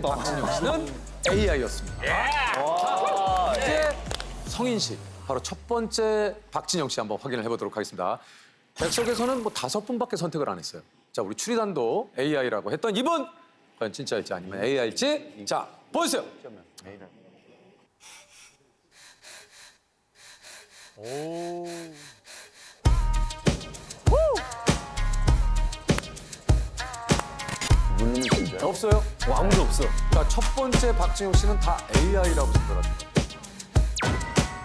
박진영 씨는 AI였습니다. 자, 이제 성인 씨 바로 첫 번째 박진영 씨 한번 확인을 해보도록 하겠습니다. 백석에서는 뭐 다섯 분밖에 선택을 안 했어요. 자, 우리 추리단도 AI라고 했던 이분 과연 진짜일지 아니면 AI일지 자 보여주세요. 없어요? 아무도 없어. 자, 첫 번째 박진영 씨는 다 AI라고 생각합니다.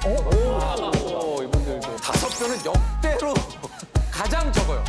오, 오, 이분들도 다섯 표는 역대로 가장 적어요.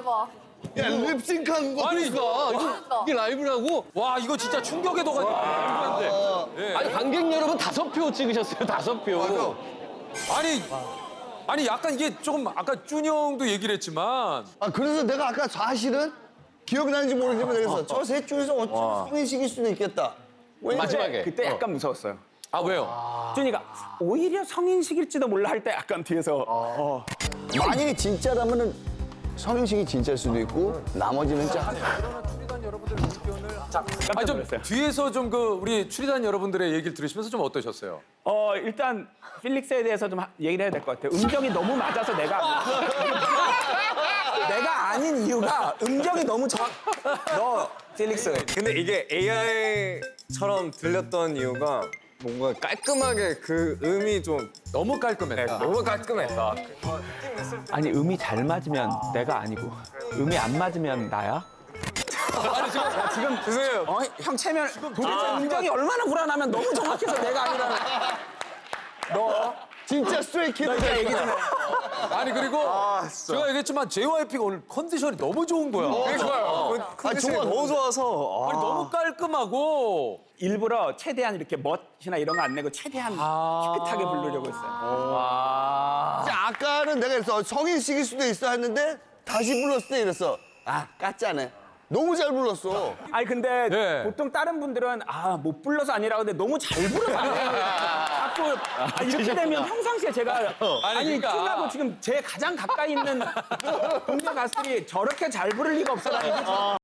대박. 야 립싱크한 거 아니 이거 그러니까. 이게 라이브라고? 와 이거 진짜 충격의 도가 말도 아니 관객 여러분 다섯 표 찍으셨어요 다섯 표. 아니 아니 약간 이게 조금 아까 준이 형도 얘기를 했지만 아 그래서 내가 아까 사실은 기억나는지 모르지만 그래서 저 셋 중에서 어쩌면 성인식일 수도 있겠다. 왜냐면 마지막에. 그때 약간 무서웠어요. 아 왜요? 준이가 오히려 성인식일지도 몰라 할 때 약간 뒤에서 어. 만약에 진짜라면은 성인식이 진짜일 수도 있고 나머지는 짜. 아니 좀. 뒤에서 좀 그 우리 추리단 여러분들의 얘기를 들으시면서 좀 어떠셨어요? 어 일단 필릭스에 대해서 좀 하- 얘기를 해야 될 것 같아요. 음정이 너무 맞아서 내가 내가 아닌 이유가 음정이 너무 정. 너 필릭스. 근데 이게 AI처럼 들렸던 이유가 뭔가 깔끔하게 그 음이 좀 너무 네, 깔끔했다. 너무 깔끔했다. 아니 음이 잘 맞으면 내가 아니고 음이 안 맞으면 나야? 아니 지금 지금 죄송해요. 어, 형 체면 도대체 음정이 얼마나 불안하면 너무 정확해서 내가 아니라는. 너 진짜 스트레이키드. 이제 얘기 좀 해. 아니 그리고 제가 얘기했지만 JYP가 오늘 컨디션이 너무 좋은 거야. 되게 좋아요. 컨디션이 좋아. 너무 좋아서 아니 너무 깔끔하고 일부러 최대한 이렇게 멋이나 이런 거 안 내고 최대한 아. 희끗하게 부르려고 했어요. 자, 아까는 내가 그래서 성인식일 수도 있어 했는데 다시 불렀을 때 이랬어. 아 까짜네. 너무 잘 불렀어. 아니 근데 네. 보통 다른 분들은 아 못 불러서 아니라 근데 너무 잘 불러서 자꾸 아, 이렇게 되면 평상시에 제가 아니 그러니까. 끝나고 지금 제 가장 가까이 있는 동료 가수들이 저렇게 잘 부를 리가 없어가지고